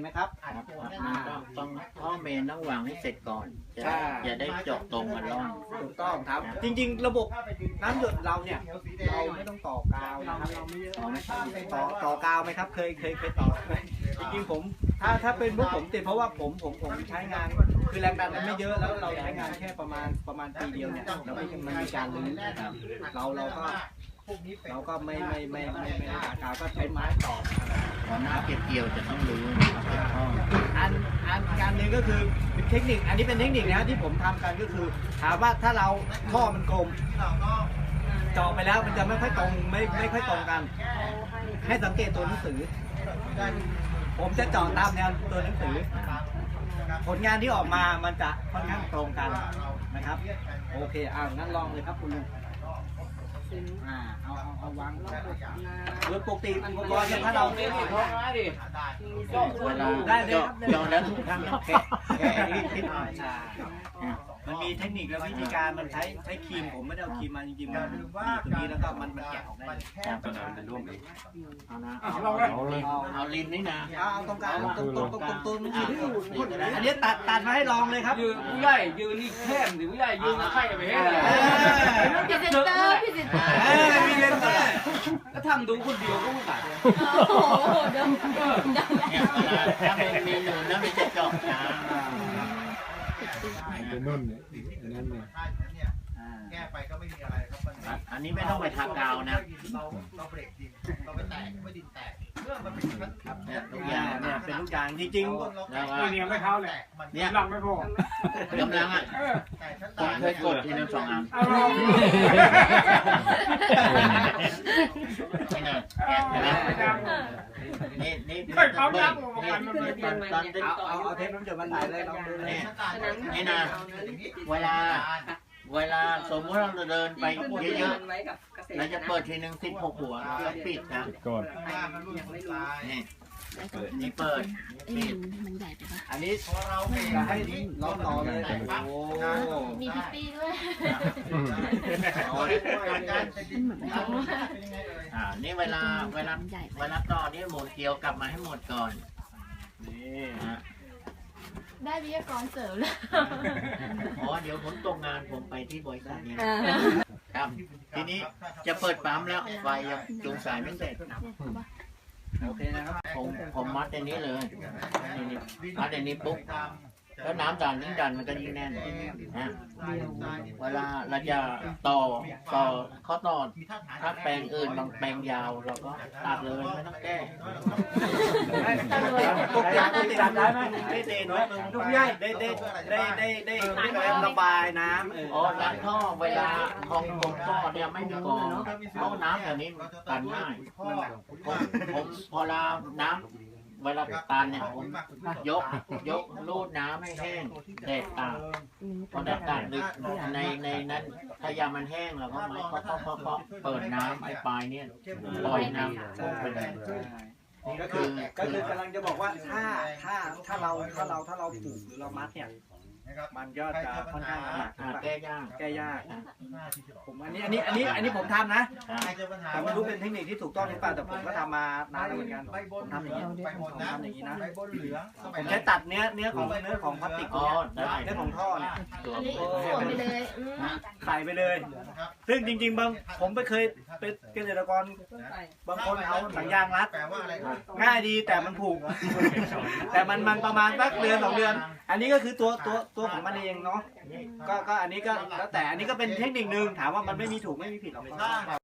ไหมครับครับต้องต้องท่อเมนต้องวางให้เสร็จก่อนจะใช่อย่าได้เจาะตรงกันร่องถูกต้องครับ จริง ๆ ระบบน้ำหยดเราเนี่ยเราไม่ต้องต่อกาวนะครับต่อไหมต่อต่อกาวไหมครับ เคยเคยเคยต่อไหมจริงๆผม ถ้าถ้าเป็นพวกผมติดเพราะว่าผมผมผมใช้งาน คือแรงดันมันไม่เยอะแล้วเราใช้งานแค่ประมาณประมาณปีเดียวเนี่ยแล้วมันมันมีการรื้อนะครับเราเราก็เราก็ไม่ไม่ไม่ไม่ไม่ไม่ต่อกาวก็ใช้ไม้ต่อ ตอนหน้าเก็บเกี่ยวจะต้องรื้อนะครับออันอันการหนึ่งก็คือเป็นเทคนิค อันนี้เป็นเทคนิคนะที่ผมทำกันก็คือถามว่าถ้าเราท่อมันกลมเจาะไปแล้วมันจะไม่ค่อยตรงไม่ไม่ค่อยตรงกัน ให้สังเกตตัวหนังสือ ผมจะเจาะตามแนวตัวหนังสือ ผลงานที่ออกมามันจะค่อนข้างตรงกันนะครับ โอเคอ่างั้นลองเลยครับคุณลุง อ่าเอาเอาเอาวางโดยปกติอุปกรณ์เนี่ยถ้าเราเวลาได้เลยครับเจาะแล้วทุกครั้งต้องแค่แค่นิดนิดหน่อยใช่ มันมีเทคนิคและวิธีการมันใช้ใช้ครีมผมไม่ได้เอาครีมมาจริงๆมันบีบตรงนี้แล้วก็มันมันแกะออกได้ครับเอานะเอาเอาเอาเลยเอาลิ้นนี่นะเอาเอาตรงกลางตรงตรงตรงตรงตรงนี้อันนี้ตัดตัดมาให้ลองเลยครับยืนผู้ใหญ่ยืนนี่แค่หรือผู้ใหญ่ยืนมาใครกันไปให้เลยพรีเซนเตอร์พรีเซนเตอร์เออมีเลนเตอร์แล้วทำดูคนเดียวก็ไม่ตัดโอ้โหเดี๋ยวเดี๋ยวเนี่ยเวลาถ้ามันมีหนูนแล้วมันจะเจาะช้า เป็นนุ่นเนี่ยอันนั้นเนี่ยอ่าแก้ไปก็ไม่มีอะไรครับมันอะอันนี้ไม่ต้องไปทากาวนะเราเราเบรกดินเราไปแตกไม่ดินแตกเมื่อมันเป็นชั้นครับเนี่ยทุกอเนี่ยย่างเนี่ยเป็นทุกอย่างจริงแล้วก็เนี่ยไม่เข้าเลยมันเนี่ยหลังไม่พอกำลังอะแตกชั้นผมเคยกดทีนึงสองอันเอา เรานี่นะแกะเห็นไหมนี่นี่เคยเขานับนี่มันมันตอนตอนที่ๆเอาเอาเอาเทปน้ำจดมันไหลเลยลองดูเลยนี่นี่นะเวลา เวลาสมมติเราเดินไปเยอะๆเราจะเปิดทีหนึ่งสิบหกหัวแล้วปิดนะปิดก่อนนี่ นรุ่นสุดท้ายนี่นี่เปิดปิดมันใหญ่ไปปะอันนี้พอเราเบรกจะให้ลองต่อเลยโอ้มีพิตตี้ด้วยอ่า นี่เวลาเวลาเวลาต่อนี่หมุนเกลียวกลับมาให้หมดก่อนนี่นะได้วิทยากรเสริมเลยอ๋อเดี๋ยวผมตกงานผมไปที่บริษัทนี้ครับ ทีนี้จะเปิดปั๊มแล้วไฟยังจูงสายไม่เสร็จ โอเคนะครับผมผมมัดในนี้เลยนี่นี่มัดในนี้ปุ๊บ แล้วน้ำดันยิ่งดันมันก็ยิ่งแน่นนะเวลาเราจะต่อต่อข้อต่อถ้าแปลงอื่นบางแปลงยาวเราก็ตัดเลยไม่ต้องแก้ปกติปกติทำได้ไหมได้เดนไว้ทุกย่ายได้ได้ได้ได้ได้ได้ระบายน้ำอ๋อล้างท่อเวลาคลองตรงท่อเนี่ยไม่มีกองเพราะน้ำอย่างนี้ตันง่ายผมผมพอเราน้ำ เวลาตันเนี่ยผมยกยกรูดน้ำให้แห้งแดดตากพอแดดตากดึกในในนั้นถ้ายามันแห้งเราก็ไม่เคาะเคาะเคาะเปิดน้ำไอ้ปลายเนี่ยปล่อยน้ำลงไปเลยนี่ก็คือก็คือกำลังจะบอกว่าถ้าถ้าถ้าเราถ้าเราถ้าเราผูกหรือเรามัดเนี่ยมันก็จะค่อนข้างหนัก แก้ยากแก้ยากผมอันนี้อันนี้อันนี้อันนี้ผมทำนะครับแต่ไม่รู้เป็นเทคนิคที่ถูกต้องหรือเปล่าแต่ผมก็ทำมานานแล้วเหมือนกันผมทำอย่างนี้ผมทำอย่างนี้นะใบบนเหลืองผมใช้ตัดเนื้อเนื้อของเนื้อของพลาสติกอ๋อเนี่ยได้เนื้อของท่อเนี่ยตัวอันนี้สวมไปเลยอืมใส่ไปเลย ซึ่งจริง ๆ บางผมไปเคยเป็นเกษตรกรบางคนเอาหนังยางรัดแปลว่าอะไรครับง่ายดีแต่มันผูก แต่มันมันประมาณสักเดือนสองเดือน อันนี้ก็คือตัวตัวตัวของมันเองเนาะก็ก็อันนี้ก็แล้วแต่อันนี้ก็เป็นเทคนิคนึงถามว่ามันไม่มีถูกไม่มีผิดหรอก